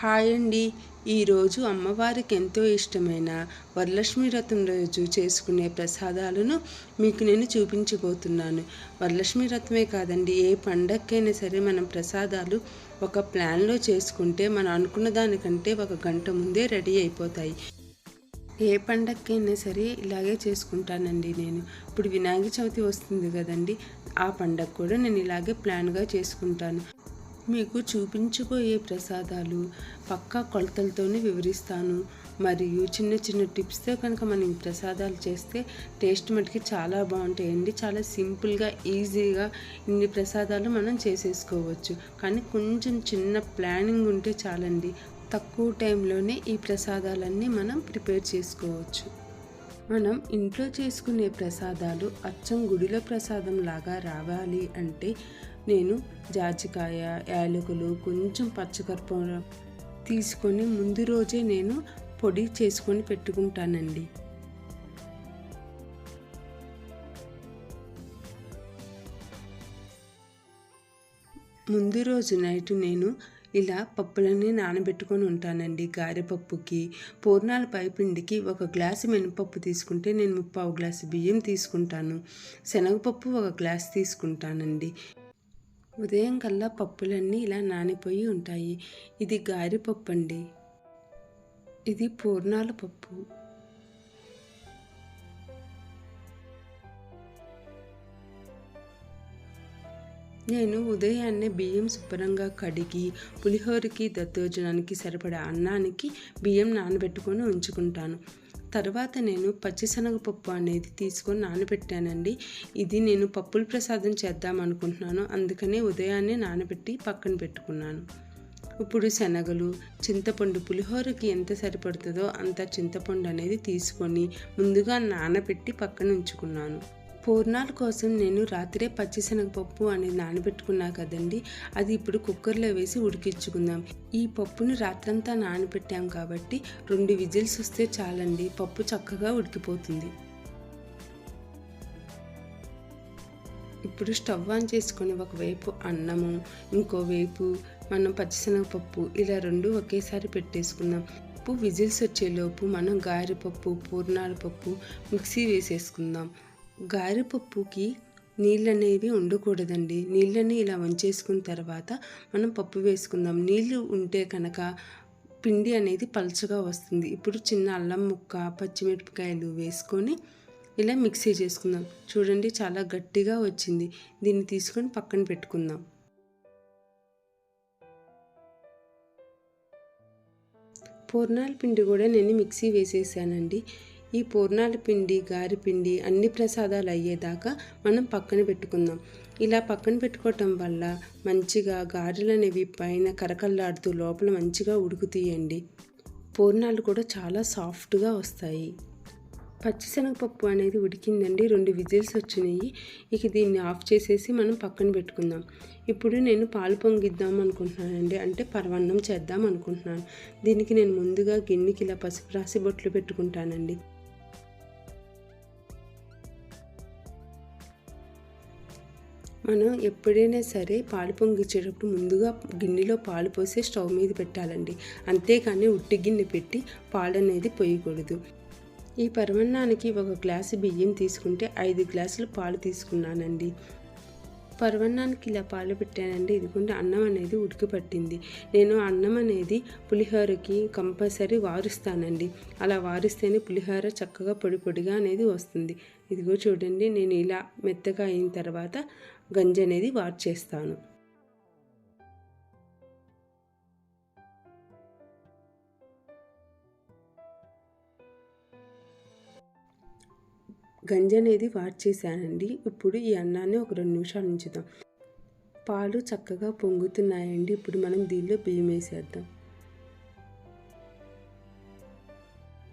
Hi అండి ఈరోజు అమ్మవారికి ఎంతో ఇష్టమైన వరలక్ష్మి వ్రతం రోజు చేసుకునే ప్రసాదాలను మీకు నేను చూపించబోతున్నాను. వరలక్ష్మి వ్రతమే కాదండి ఏ పండగకైనా సరే మనం ప్రసాదాలు ఒక ప్లాన్లో చేసుకుంటే మనం అనుకున్న దానికంటే ఒక గంట ముందే రెడీ అయిపోతాయి. ఏ పండగకైనా సరే ఇలాగే చేసుకుంటానండి నేను. ఇప్పుడు వినాయక చవితి వస్తుంది కదండి ఆ పండగ కూడా నేను ఇలాగే ప్లాన్గా చేసుకుంటాను. మీకు చూపించబోయే ప్రసాదాలు పక్కా కొలతలతోనే వివరిస్తాను. మరియు చిన్న చిన్న టిప్స్తో కనుక మనం ఈ ప్రసాదాలు చేస్తే టేస్ట్ మటుకి చాలా బాగుంటాయండి. చాలా సింపుల్గా ఈజీగా ఇన్ని ప్రసాదాలు మనం చేసేసుకోవచ్చు. కానీ కొంచెం చిన్న ప్లానింగ్ ఉంటే చాలండి. తక్కువ టైంలోనే ఈ ప్రసాదాలన్నీ మనం ప్రిపేర్ చేసుకోవచ్చు. మనం ఇంట్లో చేసుకునే ప్రసాదాలు అచ్చం గుడిలో ప్రసాదం లాగా రావాలి అంటే నేను జాజికాయ యాలకులు కొంచెం పచ్చకర్పూరం తీసుకొని ముందు రోజే నేను పొడి చేసుకొని పెట్టుకుంటానండి. ముందు రోజు నైట్ నేను ఇలా పప్పులన్నీ నానబెట్టుకొని ఉంటానండి. గారెపప్పుకి పూర్ణాల పైపిండికి ఒక గ్లాసు మినపప్పు తీసుకుంటే నేను ముప్పావు గ్లాసు బియ్యం తీసుకుంటాను. శనగపప్పు ఒక గ్లాస్ తీసుకుంటానండి. ఉదయం కల్లా పప్పులన్నీ ఇలా నానిపోయి ఉంటాయి. ఇది గారెపప్పు అండి ఇది పూర్ణాల పప్పు. నేను ఉదయాన్నే బియ్యం శుభ్రంగా కడిగి పులిహోరకి దత్తోజనానికి సరిపడా అన్నానికి బియ్యం నానబెట్టుకొని ఉంచుకుంటాను. తర్వాత నేను పచ్చిశనగపప్పు అనేది తీసుకొని నానబెట్టానండి. ఇది నేను పప్పుల ప్రసాదం చేద్దాం అనుకుంటున్నాను అందుకనే ఉదయాన్నే నానబెట్టి పక్కన పెట్టుకున్నాను. ఇప్పుడు శనగలు చింతపండు పులిహోరకి ఎంత సరిపడుతుందో అంత చింతపండు అనేది తీసుకొని ముందుగా నానబెట్టి పక్కన ఉంచుకున్నాను. పూర్ణాల కోసం నేను రాత్రే పచ్చిశనగపప్పు అనేది నానబెట్టుకున్నా కదండి. అది ఇప్పుడు కుక్కర్లో వేసి ఉడికించుకుందాం. ఈ పప్పుని రాత్రంతా నానబెట్టాం కాబట్టి రెండు విజిల్స్ వస్తే చాలండి. పప్పు చక్కగా ఉడికిపోతుంది. ఇప్పుడు స్టవ్ ఆన్ చేసుకొని ఒకవైపు అన్నము ఇంకోవైపు మనం పచ్చిశనగపప్పు ఇలా రెండు ఒకేసారి పెట్టేసుకుందాం. పప్పు విజిల్స్ వచ్చేలోపు మనం గారెపప్పు పూర్ణాల పప్పు మిక్సీ వేసేసుకుందాం. గారెపప్పుకి నీళ్ళు అనేవి ఉండకూడదండి. నీళ్ళని ఇలా వంచేసుకున్న తర్వాత మనం పప్పు వేసుకుందాం. నీళ్ళు ఉంటే కనుక పిండి అనేది పలుచగా వస్తుంది. ఇప్పుడు చిన్న అల్లం ముక్క పచ్చిమిరపకాయలు వేసుకొని ఇలా మిక్సీ చేసుకుందాం. చూడండి చాలా గట్టిగా వచ్చింది. దీన్ని తీసుకొని పక్కన పెట్టుకుందాం. పూర్ణాల పిండి కూడా నేను మిక్సీ వేసేసానండి. ఈ పూర్ణాల పిండి గారి పిండి అన్ని ప్రసాదాలు అయ్యేదాకా మనం పక్కన పెట్టుకుందాం. ఇలా పక్కన పెట్టుకోవటం వల్ల మంచిగా గారెలు అనేవి పైన కరకల్లాడుతూ లోపల మంచిగా ఉడుకుతీయండి. పూర్ణాలు కూడా చాలా సాఫ్ట్గా వస్తాయి. పచ్చిశనగపప్పు అనేది ఉడికిందండి రెండు విజిల్స్ వచ్చినాయి. ఇక దీన్ని ఆఫ్ చేసేసి మనం పక్కన పెట్టుకుందాం. ఇప్పుడు నేను పాలు పొంగిద్దాం అనుకుంటున్నానండి. అంటే పరవన్నం చేద్దాం అనుకుంటున్నాను. దీనికి నేను ముందుగా గిన్నెకి ఇలా పసుపు రాసి బొట్లు పెట్టుకుంటానండి. మనం ఎప్పుడైనా సరే పాలు పొంగిచ్చేటప్పుడు ముందుగా గిన్నెలో పాలు పోసి స్టవ్ మీద పెట్టాలండి. అంతేకాని ఉట్టి గిన్నె పెట్టి పాలు అనేది పోయకూడదు. ఈ పరవన్నానికి ఒక గ్లాసు బియ్యం తీసుకుంటే ఐదు గ్లాసులు పాలు తీసుకున్నానండి. పరవన్నానికి ఇలా పాలు పెట్టానండి ఇదిగోండి అన్నం అనేది ఉడికి పట్టింది. నేను అన్నం అనేది పులిహోరకి కంపల్సరీ వారుస్తానండి. అలా వారిస్తేనే పులిహోర చక్కగా పొడి పొడిగా అనేది వస్తుంది. ఇదిగో చూడండి నేను ఇలా మెత్తగా అయిన తర్వాత గంజి అనేది వార్చేస్తాను గంజి అనేది వార్చేసానండి ఇప్పుడు ఈ అన్నాన్ని ఒక రెండు నిమిషాలు ఉంచుదాం. పాలు చక్కగా పొంగుతున్నాయండి. ఇప్పుడు మనం దీనిలో బియ్యం వేసేద్దాం.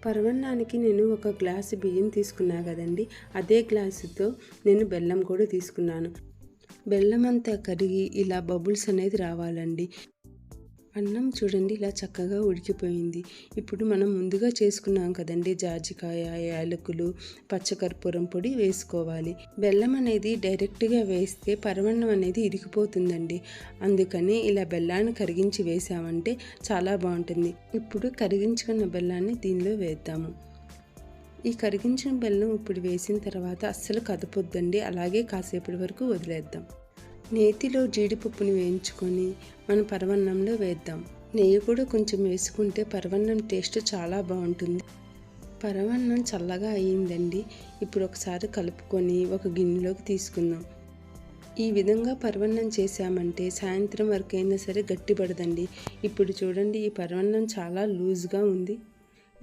పరవన్నానికి నేను ఒక గ్లాసు బియ్యం తీసుకున్నా కదండి. అదే గ్లాసుతో నేను బెల్లం కూడా తీసుకున్నాను. బెల్లం అంతా కరిగి ఇలా బబుల్స్ అనేది రావాలండి. అన్నం చూడండి ఇలా చక్కగా ఉడికిపోయింది. ఇప్పుడు మనం ముందుగా చేసుకున్నాం కదండి జాజికాయ యాలకులు పచ్చకర్పూరం పొడి వేసుకోవాలి. బెల్లం అనేది డైరెక్ట్గా వేస్తే పరవన్నం అనేది ఇరిగిపోతుందండి. అందుకని ఇలా బెల్లాన్ని కరిగించి వేసామంటే చాలా బాగుంటుంది. ఇప్పుడు కరిగించుకున్న బెల్లాన్ని దీనిలో వేద్దాము. ఈ కరిగించిన బెల్లం ఇప్పుడు వేసిన తర్వాత అస్సలు కదపొద్దండి. అలాగే కాసేపటి వరకు వదిలేద్దాం. నేతిలో జీడిపప్పుని వేయించుకొని మన పరవన్నంలో వేద్దాం. నెయ్యి కూడా కొంచెం వేసుకుంటే పరవన్నం టేస్ట్ చాలా బాగుంటుంది. పరవన్నం చల్లగా అయ్యిందండి ఇప్పుడు ఒకసారి కలుపుకొని ఒక గిన్నెలోకి తీసుకుందాం. ఈ విధంగా పరవన్నం చేసామంటే సాయంత్రం వరకు అయినా సరే గట్టిపడదండి. ఇప్పుడు చూడండి ఈ పరవన్నం చాలా లూజ్గా ఉంది.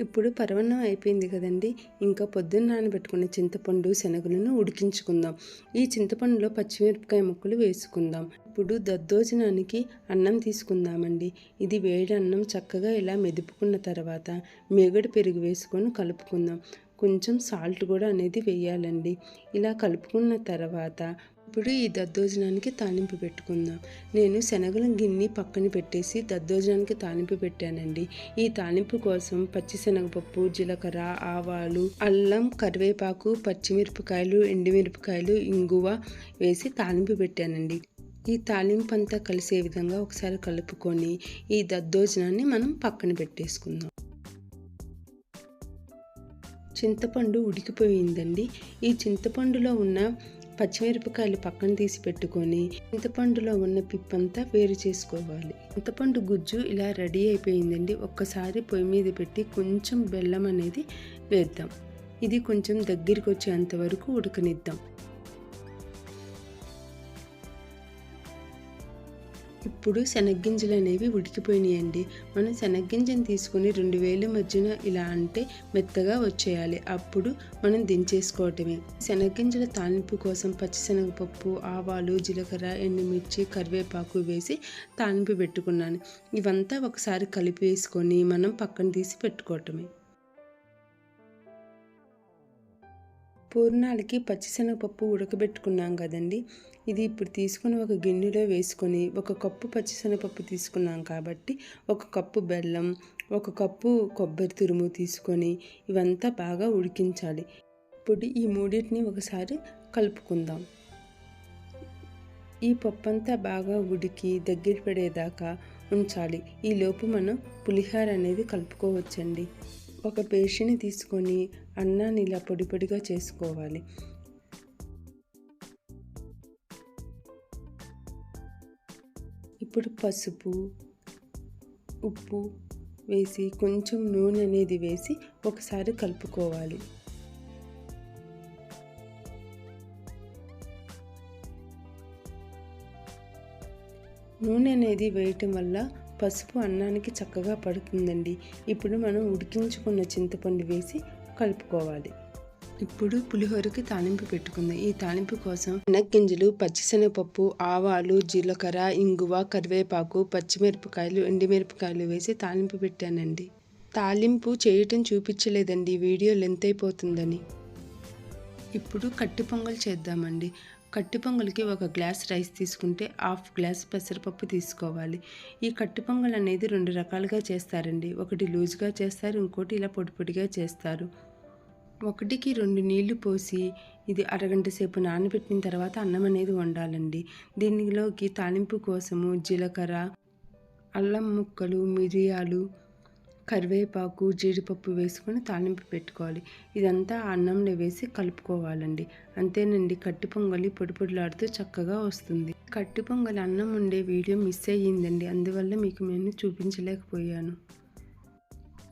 ఇప్పుడు పరవన్నం అయిపోయింది కదండి. ఇంకా పొద్దున్న నానబెట్టుకున్న చింతపండు శనగలను ఉడికించుకుందాం. ఈ చింతపండులో పచ్చిమిరపకాయ ముక్కలు వేసుకుందాం. ఇప్పుడు దద్దోజనానికి అన్నం తీసుకుందామండి. ఇది వేడి అన్నం చక్కగా ఇలా మెదుపుకున్న తర్వాత మేగడి పెరుగు వేసుకొని కలుపుకుందాం. కొంచెం సాల్ట్ కూడా అనేది వేయాలండి. ఇలా కలుపుకున్న తర్వాత ఇప్పుడు ఈ దద్దోజనానికి తాలింపు పెట్టుకుందాం. నేను శనగల గిన్నె పక్కన పెట్టేసి దద్దోజనానికి తాలింపు పెట్టానండి. ఈ తాలింపు కోసం పచ్చి శనగపప్పు జీలకర్ర ఆవాలు అల్లం కరివేపాకు పచ్చిమిరపకాయలు ఎండుమిరపకాయలు ఇంగువ వేసి తాలింపు పెట్టానండి. ఈ తాలింపు అంతా కలిసే విధంగా ఒకసారి కలుపుకొని ఈ దద్దోజనాన్ని మనం పక్కన పెట్టేసుకుందాం. చింతపండు ఉడికిపోయిందండి. ఈ చింతపండులో ఉన్న పచ్చిమిరపకాయలు పక్కన తీసి పెట్టుకొని చింతపండులో ఉన్న పిప్పంతా వేరు చేసుకోవాలి. చింతపండు గుజ్జు ఇలా రెడీ అయిపోయిందండి. ఒక్కసారి పొయ్యి మీద పెట్టి కొంచెం బెల్లం అనేది వేద్దాం. ఇది కొంచెం దగ్గరికి వచ్చేంత వరకు ఉడకనిద్దాం. ఇప్పుడు శనగ్గింజలు అనేవి ఉడికిపోయినాయండి. మనం శనగ్గింజను తీసుకుని రెండు వేల మధ్యన ఇలా అంటే మెత్తగా వచ్చేయాలి. అప్పుడు మనం దించేసుకోవటమే. శనగ్గింజల తాలింపు కోసం పచ్చిశనగపప్పు ఆవాలు జీలకర్ర ఎండుమిర్చి కరివేపాకు వేసి తాలింపు పెట్టుకున్నాను. ఇవంతా ఒకసారి కలిపి వేసుకొని మనం పక్కన తీసి పెట్టుకోవటమే. పూర్ణాలకి పచ్చిశనగపప్పు ఉడకబెట్టుకున్నాం కదండి. ఇది ఇప్పుడు తీసుకుని ఒక గిన్నెలో వేసుకొని ఒక కప్పు పచ్చిశనగపప్పు తీసుకున్నాం కాబట్టి ఒక కప్పు బెల్లం ఒక కప్పు కొబ్బరి తురుము తీసుకొని ఇవంతా బాగా ఉడికించాలి. ఇప్పుడు ఈ మూడింటిని ఒకసారి కలుపుకుందాం. ఈ పప్పు అంతా బాగా ఉడికి దగ్గర పడేదాకా ఉంచాలి. ఈ లోపు మనం పులిహార అనేది కలుపుకోవచ్చండి. ఒక పేషిని తీసుకొని అన్నాన్ని ఇలా పొడి పొడిగా చేసుకోవాలి. ఇప్పుడు పసుపు ఉప్పు వేసి కొంచెం నూనె అనేది వేసి ఒకసారి కలుపుకోవాలి. నూనె అనేది వేయటం వల్ల పసుపు అన్నానికి చక్కగా పడుతుందండి. ఇప్పుడు మనం ఉడికించుకున్న చింతపండు వేసి కలుపుకోవాలి. ఇప్పుడు పులిహోరకి తాలింపు పెట్టుకుందాం. ఈ తాలింపు కోసం శనగ్గింజలు పచ్చిశనగపప్పు ఆవాలు జీలకర్ర ఇంగువ కరివేపాకు పచ్చిమిరపకాయలు ఎండిమిరపకాయలు వేసి తాలింపు పెట్టానండి. తాలింపు చేయటం చూపించలేదండి. వీడియో లెంత్ అయిపోతుందని. ఇప్పుడు కట్టి పొంగల్ చేద్దామండి. కట్టి పొంగల్కి ఒక గ్లాస్ రైస్ తీసుకుంటే హాఫ్ గ్లాస్ పెసరపప్పు తీసుకోవాలి. ఈ కట్టి పొంగల్ అనేది రెండు రకాలుగా చేస్తారండి. ఒకటి లూజ్గా చేస్తారు ఇంకోటి ఇలా పొడి పొడిగా చేస్తారు. ఒకటికి రెండు నీళ్ళు పోసి ఇది అరగంట సేపు నానబెట్టిన తర్వాత అన్నం అనేది వండాలండి. దీనిలోకి తాలింపు కోసము జీలకర్ర అల్లం ముక్కలు మిరియాలు కరివేపాకు జీడిపప్పు వేసుకొని తాలింపు పెట్టుకోవాలి. ఇదంతా అన్నంలో వేసి కలుపుకోవాలండి. అంతేనండి కట్టి పొంగలి పొడి పొడిలాడుతూ చక్కగా వస్తుంది. కట్టి పొంగలి అన్నం ఉండే వీడియో మిస్ అయ్యిందండి. అందువల్ల మీకు నేను చూపించలేకపోయాను.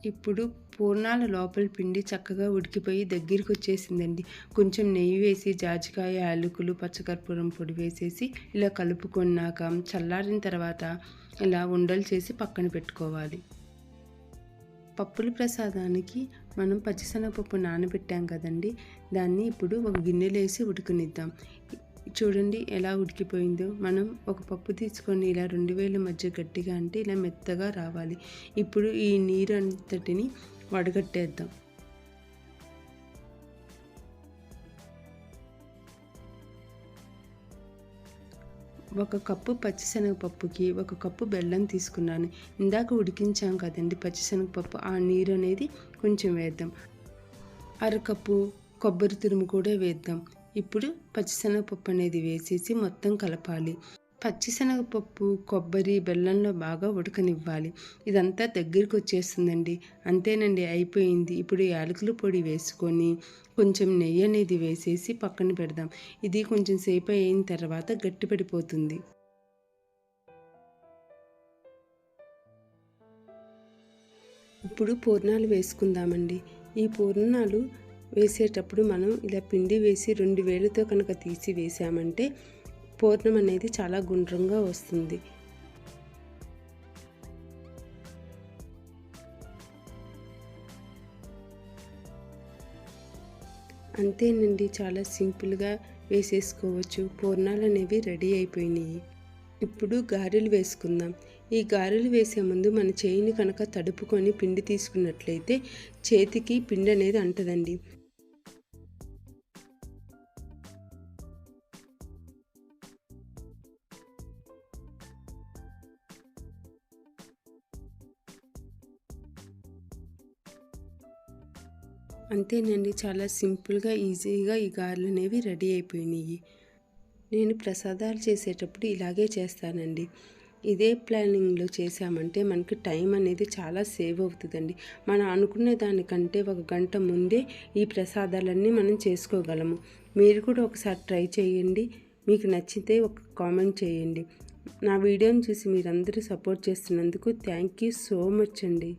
ఇప్పుడు పూర్ణాల లోపల పిండి చక్కగా ఉడికిపోయి దగ్గరికి వచ్చేసిందండి కొంచెం నెయ్యి వేసి జాజికాయ యాలకులు పచ్చకర్పూరం పొడి వేసేసి ఇలా కలుపుకున్నాక చల్లారిన తర్వాత ఇలా ఉండలు చేసి పక్కన పెట్టుకోవాలి. పప్పుల ప్రసాదానికి మనం పచ్చిశనగపప్పు నానబెట్టాం కదండి. దాన్ని ఇప్పుడు ఒక గిన్నెలో వేసి ఉడకనిద్దాం. చూడండి ఎలా ఉడికిపోయిందో. మనం ఒక పప్పు తీసుకొని ఇలా రెండు వేల మధ్య గట్టిగా అంటే ఇలా మెత్తగా రావాలి. ఇప్పుడు ఈ నీరు అంతటిని వడగట్టేద్దాం. ఒక కప్పు పచ్చిశనగపప్పుకి ఒక కప్పు బెల్లం తీసుకున్నాను. ఇందాక ఉడికించాం కదండి పచ్చిశనగపప్పు. ఆ నీరు అనేది కొంచెం వేద్దాం. అరకప్పు కొబ్బరి తురుము కూడా వేద్దాం. ఇప్పుడు పచ్చిశనగపప్పు అనేది వేసేసి మొత్తం కలపాలి. పచ్చిశనగపప్పు కొబ్బరి బెల్లంలో బాగా ఉడకనివ్వాలి. ఇదంతా దగ్గరికి వచ్చేస్తుందండి. అంతేనండి అయిపోయింది. ఇప్పుడు యాలకుల పొడి వేసుకొని కొంచెం నెయ్యి అనేది వేసేసి పక్కన పెడదాం. ఇది కొంచెం సేపు అయిన తర్వాత గట్టిపడిపోతుంది ఇప్పుడు పూర్ణాలు వేసుకుందామండి. ఈ పూర్ణాలు వేసేటప్పుడు మనం ఇలా పిండి వేసి రెండు వేలతో కనుక తీసి వేసామంటే పూర్ణం అనేది చాలా గుండ్రంగా వస్తుంది. అంతేనండి చాలా సింపుల్గా వేసేసుకోవచ్చు. పూర్ణాలు అనేవి రెడీ అయిపోయినాయి. ఇప్పుడు గారెలు వేసుకుందాం. ఈ గారెలు వేసే ముందు మన చేయిని కనుక తడుపుకొని పిండి తీసుకున్నట్లయితే చేతికి పిండి అనేది అంటదండి. అంతేనండి చాలా సింపుల్గా ఈజీగా ఈ గారెలు అనేవి రెడీ అయిపోయినాయి నేను ప్రసాదాలు చేసేటప్పుడు ఇలాగే చేస్తానండి. ఇదే ప్లానింగ్లో చేసామంటే మనకి టైం అనేది చాలా సేవ్ అవుతుందండి. మనం అనుకునే దానికంటే ఒక గంట ముందే ఈ ప్రసాదాలన్నీ మనం చేసుకోగలము. మీరు కూడా ఒకసారి ట్రై చేయండి. మీకు నచ్చితే ఒక కామెంట్ చేయండి. నా వీడియోని చూసి మీరందరూ సపోర్ట్ చేస్తున్నందుకు థ్యాంక్ యూ సో మచ్ అండి.